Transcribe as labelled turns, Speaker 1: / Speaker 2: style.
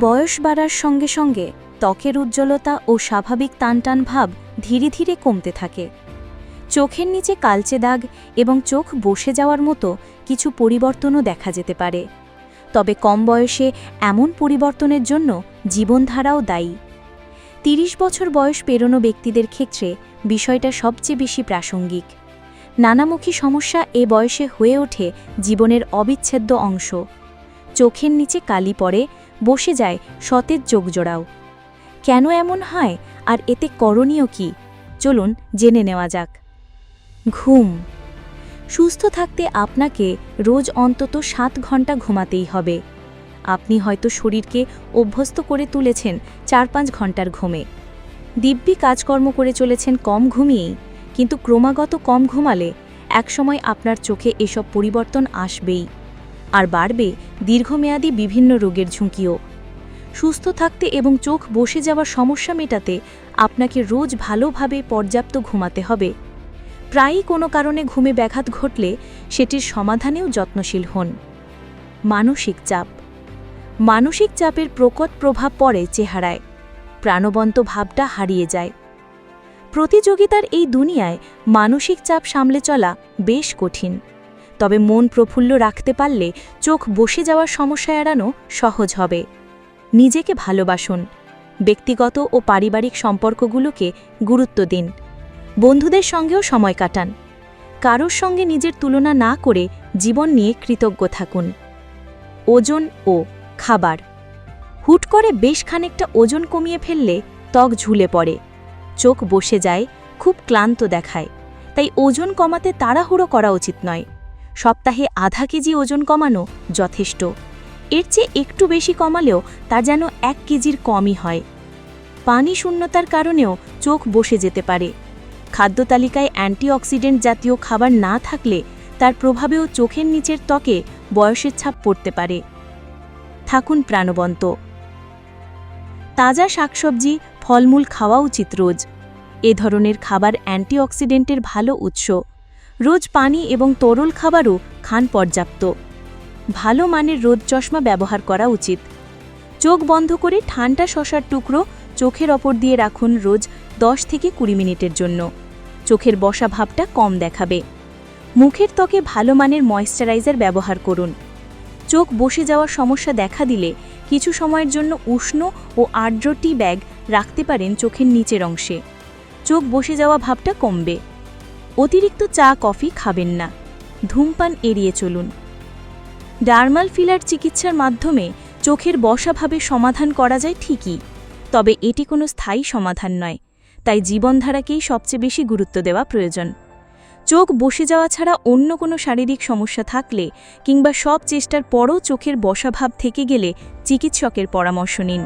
Speaker 1: বয়স বাড়ার সঙ্গে সঙ্গে ত্বকের উজ্জ্বলতা ও স্বাভাবিক টানটান ভাব ধীরে ধীরে কমতে থাকে। চোখের নিচে কালচে দাগ এবং চোখ বসে যাওয়ার মতো কিছু পরিবর্তনও দেখা যেতে পারে। তবে কম বয়সে এমন পরিবর্তনের জন্য জীবনধারাও দায়ী। তিরিশ বছর বয়স পেরোনো ব্যক্তিদের ক্ষেত্রে বিষয়টা সবচেয়ে বেশি প্রাসঙ্গিক। নানামুখী সমস্যা এ বয়সে হয়ে ওঠে জীবনের অবিচ্ছেদ্য অংশ। চোখের নিচে কালি পড়ে, বসে যায়, সতেজ যোগজোড়াও কেন এমন হয়? আর এতে করণীয় কি? চলুন জেনে নেওয়া যাক। ঘুম। সুস্থ থাকতে আপনাকে রোজ অন্তত সাত ঘণ্টা ঘুমাতেই হবে। আপনি হয়তো শরীরকে অভ্যস্ত করে তুলেছেন চার পাঁচ ঘণ্টার ঘুমে। দিব্যি কাজকর্ম করে চলেছেন কম ঘুমিয়েই, কিন্তু ক্রমাগত কম ঘুমালে একসময় আপনার চোখে এসব পরিবর্তন আসবেই। আর বাড়বে দীর্ঘমেয়াদী বিভিন্ন রোগের ঝুঁকিও। সুস্থ থাকতে এবং চোখ বসে যাওয়ার সমস্যা মেটাতে আপনাকে রোজ ভালোভাবে পর্যাপ্ত ঘুমাতে হবে। প্রায়ই কোনো কারণে ঘুমে ব্যাঘাত ঘটলে সেটির সমাধানেও যত্নশীল হন। মানসিক চাপ। মানসিক চাপের প্রকট প্রভাব পড়ে চেহারায়। প্রাণবন্ত ভাবটা হারিয়ে যায়। প্রতিযোগিতার এই দুনিয়ায় মানসিক চাপ সামলে চলা বেশ কঠিন। তবে মন প্রফুল্ল রাখতে পারলে চোখ বসে যাওয়ার সমস্যা এড়ানো সহজ হবে। নিজেকে ভালোবাসুন। ব্যক্তিগত ও পারিবারিক সম্পর্কগুলোকে গুরুত্ব দিন। বন্ধুদের সঙ্গেও সময় কাটান। কারোর সঙ্গে নিজের তুলনা না করে জীবন নিয়ে কৃতজ্ঞ থাকুন। ওজন ও খাবার। হুট করে বেশ খানিকটা ওজন কমিয়ে ফেললে ত্বক ঝুলে পড়ে। চোখ বসে যায়, খুব ক্লান্ত দেখায়। তাই ওজন কমাতে তাড়াহুড়ো করা উচিত নয়। সপ্তাহে আধা কেজি ওজন কমানো যথেষ্ট। এর চেয়ে একটু বেশি কমালেও তা যেন এক কেজির কমই হয়। পানি শূন্যতার কারণেও চোখ বসে যেতে পারে। খাদ্য তালিকায় অ্যান্টিঅক্সিডেন্ট জাতীয় খাবার না থাকলে তার প্রভাবেও চোখের নিচের ত্বকে বয়সের ছাপ পড়তে পারে। থাকুন প্রাণবন্ত। তাজা শাকসবজি, ফলমূল খাওয়া উচিত রোজ। এ ধরনের খাবার অ্যান্টিঅক্সিডেন্টের ভালো উৎস। রোজ পানি এবং তরল খাবারও খান পর্যাপ্ত। ভালো মানের রোদ চশমা ব্যবহার করা উচিত। চোখ বন্ধ করে ঠান্ডা শশার টুকরো চোখের ওপর দিয়ে রাখুন রোজ দশ থেকে কুড়ি মিনিটের জন্য। চোখের বসা ভাবটা কম দেখাবে। মুখের ত্বকে ভালো মানের ময়েশ্চারাইজার ব্যবহার করুন। চোখ বসে যাওয়ার সমস্যা দেখা দিলে কিছু সময়ের জন্য উষ্ণ ও আর্দ্র টি ব্যাগ রাখতে পারেন চোখের নিচের অংশে। চোখ বসে যাওয়া ভাবটা কমবে। অতিরিক্ত চা, কফি খাবেন না। ধূমপান এড়িয়ে চলুন। ডার্মাল ফিলার চিকিৎসার মাধ্যমে চোখের বসাভাবে সমাধান করা যায় ঠিকই, তবে এটি কোনো স্থায়ী সমাধান নয়, তাই জীবনধারাকেই সবচেয়ে বেশি গুরুত্ব দেওয়া প্রয়োজন। চোখ বসে যাওয়া ছাড়া অন্য কোনো শারীরিক সমস্যা থাকলে কিংবা সব চেষ্টার পরও চোখের বসাভাব থেকে গেলে চিকিৎসকের পরামর্শ নিন।